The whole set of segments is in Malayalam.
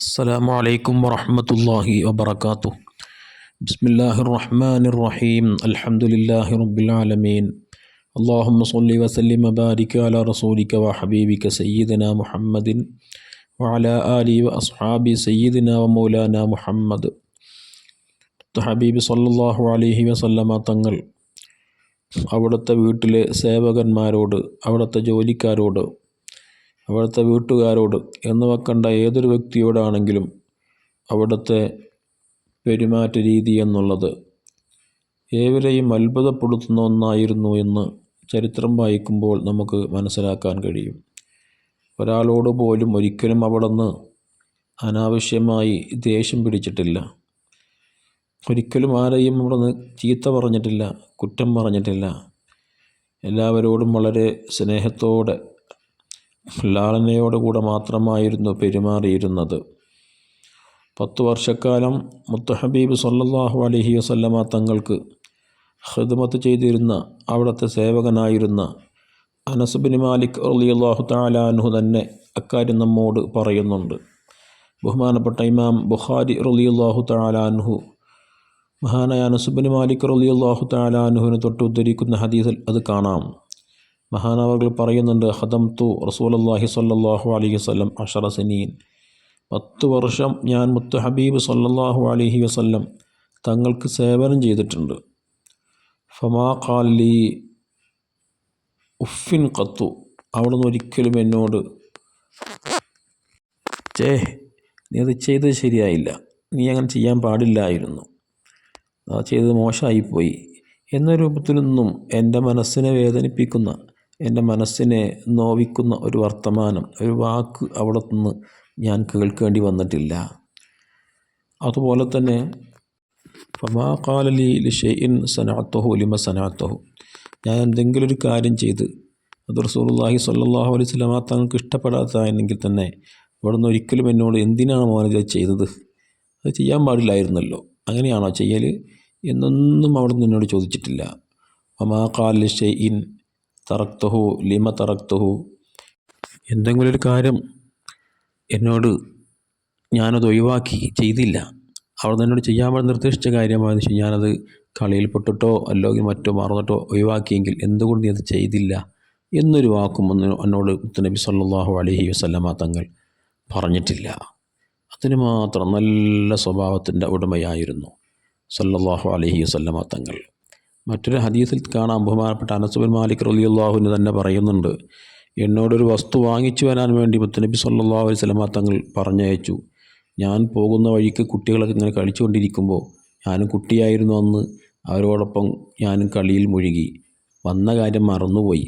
السلام عليكم ورحمة الله وبركاته بسم الله الرحمن الرحيم الحمد لله رب العالمين اللهم صل وسلم وبارك على رسولك وحبيبك سيدنا محمد وعلى آله وأصحابه سيدنا ومولانا محمد ഹബീബ് സല്ലല്ലാഹു അലൈഹി വസല്ലമ തങ്ങൾ അവിടുത്തെ വീട്ടിലെ സേവകന്മാരോട് അവിടുത്തെ ജോലിക്കാരോട് അവിടുത്തെ വീട്ടുകാരോട് എന്ന് വെക്കേണ്ട ഏതൊരു വ്യക്തിയോടാണെങ്കിലും അവിടുത്തെ പെരുമാറ്റ രീതി എന്നുള്ളത് ഏവരെയും അത്ഭുതപ്പെടുത്തുന്ന ഒന്നായിരുന്നു എന്ന് ചരിത്രം വായിക്കുമ്പോൾ നമുക്ക് മനസ്സിലാക്കാൻ കഴിയും. ഒരാളോട് പോലും ഒരിക്കലും അവിടുന്ന് അനാവശ്യമായി ദേഷ്യം പിടിച്ചിട്ടില്ല. ഒരിക്കലും ആരെയും അവിടുന്ന് ചീത്ത പറഞ്ഞിട്ടില്ല കുറ്റം പറഞ്ഞിട്ടില്ല. എല്ലാവരോടും വളരെ സ്നേഹത്തോടെ ലാളനയോടുകൂടെ മാത്രമായിരുന്നു പെരുമാറിയിരുന്നത്. പത്തു വർഷക്കാലം മുത്തഹബീബ് സല്ലാഹു അലഹി വസല്ലമ തങ്ങൾക്ക് ഖിദ്മത്ത് ചെയ്തിരുന്ന അവിടുത്തെ സേവകനായിരുന്ന അനസുബിൻ മാലിക് റളിയല്ലാഹു താലാനുഹു തന്നെ അക്കാര്യം നമ്മോട് പറയുന്നുണ്ട്. ബഹുമാനപ്പെട്ട ഇമാം ബുഖാരി റളിയല്ലാഹു താലാനുഹു മഹാനായ അനസുബിൻ മാലിക് റളിയല്ലാഹു തആലാൻഹുവിനെ തൊട്ട് ഉദ്ധരിക്കുന്ന ഹദീസിൽ അത് കാണാം. മഹാനവകൾ പറയുന്നുണ്ട് ഹദം തു റസൂലല്ലാഹി സല്ലാഹു അലൈഹി വസ്ലം അഷറ സനീൻ. പത്ത് വർഷം ഞാൻ മുത്തു ഹബീബ് സല്ലാഹു അലൈഹി വസ്ലം തങ്ങൾക്ക് സേവനം ചെയ്തിട്ടുണ്ട്. ഫമാ ഖാലി ഉഫിൻ കത്തു അവിടുന്ന് ഒരിക്കലും എന്നോട് ചേ നീ അത് ചെയ്തത് ശരിയായില്ല. നീ അങ്ങനെ ചെയ്യാൻ പാടില്ലായിരുന്നു. അത് ചെയ്തത് മോശമായിപ്പോയി. എന്ന രൂപത്തിലൊന്നും എന്റെ മനസ്സിനെ വേദനിപ്പിക്കുന്ന എന്റെ മനസ്സിനെ നോവിക്കുന്ന ഒരു വർത്തമാനം ഒരു വാക്ക് അവിടെ നിന്ന് ഞാൻ കേൾക്കേണ്ടി വന്നിട്ടില്ല. അതുപോലെ തന്നെ ഫമാ കാലലി ലിഷെയിൻ സനാത്തോഹു ലിമ സനാത്തോഹു ഞാൻ എന്തെങ്കിലും ഒരു കാര്യം ചെയ്ത് അത് റസൂലുള്ളാഹി സ്വല്ലല്ലാഹു അലൈഹി സ്വലാമ തങ്ങൾക്ക് ഇഷ്ടപ്പെടാത്തതായിരുന്നെങ്കിൽ തന്നെ നിന്ന് ഒരിക്കലും എന്നോട് എന്തിനാണ് മോനത് ചെയ്തത്? അത് ചെയ്യാൻ പാടില്ലായിരുന്നല്ലോ. അങ്ങനെയാണോ ചെയ്യൽ എന്നൊന്നും അവിടെ നിന്ന് എന്നോട് ചോദിച്ചിട്ടില്ല. ഫമാ കാലി ഷെയ്ഇൻ തറക്തഹു ലിമ തറക്തഹു. എന്തെങ്കിലും ഒരു കാര്യം എന്നോട് ഞാനത് ഒഴിവാക്കി ചെയ്തില്ല. അവർ എന്നോട് ചെയ്യാൻ വേണ്ടി നിർദ്ദേശിച്ച കാര്യമാണെന്ന് വെച്ചാൽ ഞാനത് കളിയിൽ പെട്ടിട്ടോ അല്ലെങ്കിൽ മറ്റോ മറന്നിട്ടോ ഒഴിവാക്കിയെങ്കിൽ എന്തുകൊണ്ട് നീ അത് ചെയ്തില്ല? എന്നൊരു വാക്കും ഒന്ന് എന്നോട് നബി സല്ലാഹു അലഹി വസ്ലമ തങ്ങൾ പറഞ്ഞിട്ടില്ല. അതിന് മാത്രം നല്ല സ്വഭാവത്തിന്റെ ഉടമയായിരുന്നു സല്ലാഹു അലഹി വസ്ലമ തങ്ങൾ. മറ്റൊരു ഹദീസിൽ കാണാം. ബഹുമാനപ്പെട്ട അനസുബിൻ മാലിക് റലിയുള്ളാഹുവിന് തന്നെ പറയുന്നുണ്ട് എന്നോടൊരു വസ്തു വാങ്ങിച്ചു വരാൻ വേണ്ടി മുത്തനബി സല്ലാ അലൈഹി സ്വലമ തങ്ങൾ പറഞ്ഞയച്ചു. ഞാൻ പോകുന്ന വഴിക്ക് കുട്ടികളൊക്കെ ഇങ്ങനെ കളിച്ചുകൊണ്ടിരിക്കുമ്പോൾ ഞാനും കുട്ടിയായിരുന്നു അന്ന്. അവരോടൊപ്പം ഞാനും കളിയിൽ മുഴുകി. വന്ന കാര്യം മറന്നുപോയി.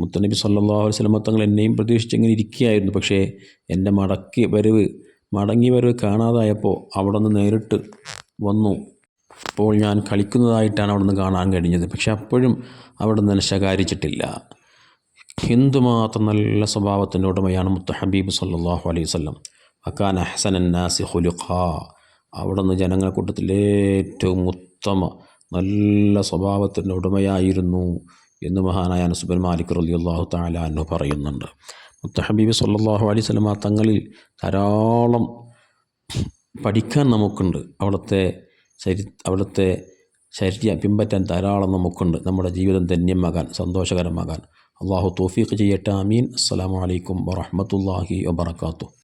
മുത്തനബി സല്ലാ അലൈഹി സ്വലമ തങ്ങൾ എന്നെയും പ്രതീക്ഷിച്ചിങ്ങനെ ഇരിക്കുകയായിരുന്നു. പക്ഷേ എന്റെ മടക്കി വരവ് മടങ്ങി വരവ് കാണാതായപ്പോൾ അവിടെ നിന്ന് നേരിട്ട് വന്നു. അപ്പോൾ ഞാൻ കളിക്കുന്നതായിട്ടാണ് അവിടെ നിന്ന് കാണാൻ കഴിഞ്ഞത്. പക്ഷെ അപ്പോഴും അവിടെ നിന്ന് ശകാരിച്ചിട്ടില്ല. എന്തുമാത്രം നല്ല സ്വഭാവത്തിന്റെ ഉടമയാണ് മുത്ത ഹബീബ് സല്ലാഹു അലൈഹി വല്ലം അക്കാൻ അഹസൻ അന്നാസി ഹുലുഖ അവിടെ നിന്ന് ജനങ്ങളെ കൂട്ടത്തിൽ ഏറ്റവും ഉത്തമ നല്ല സ്വഭാവത്തിന്റെ ഉടമയായിരുന്നു എന്ന് മഹാനായ അനസുബൻ മാലിക് റലി അള്ളാഹു താലാന്നു പറയുന്നുണ്ട്. മുത്ത ഹബീബ് സല്ലാഹു അലൈഹി ആ തങ്ങളിൽ ധാരാളം പഠിക്കാൻ നമുക്കുണ്ട്. അവിടുത്തെ ചരി അവിടുത്തെ ശരീരം പിമ്പറ്റാൻ ധാരാളം നമുക്കുണ്ട്. നമ്മുടെ ജീവിതം ധന്യമാകാൻ സന്തോഷകരമാകാൻ. അള്ളാഹു തോഫീഖ് ചെയ്യട്ടെ. അമീൻ അസ്സാം വലൈക്കും വറഹമത്തല്ലാഹി വബർക്കാത്തു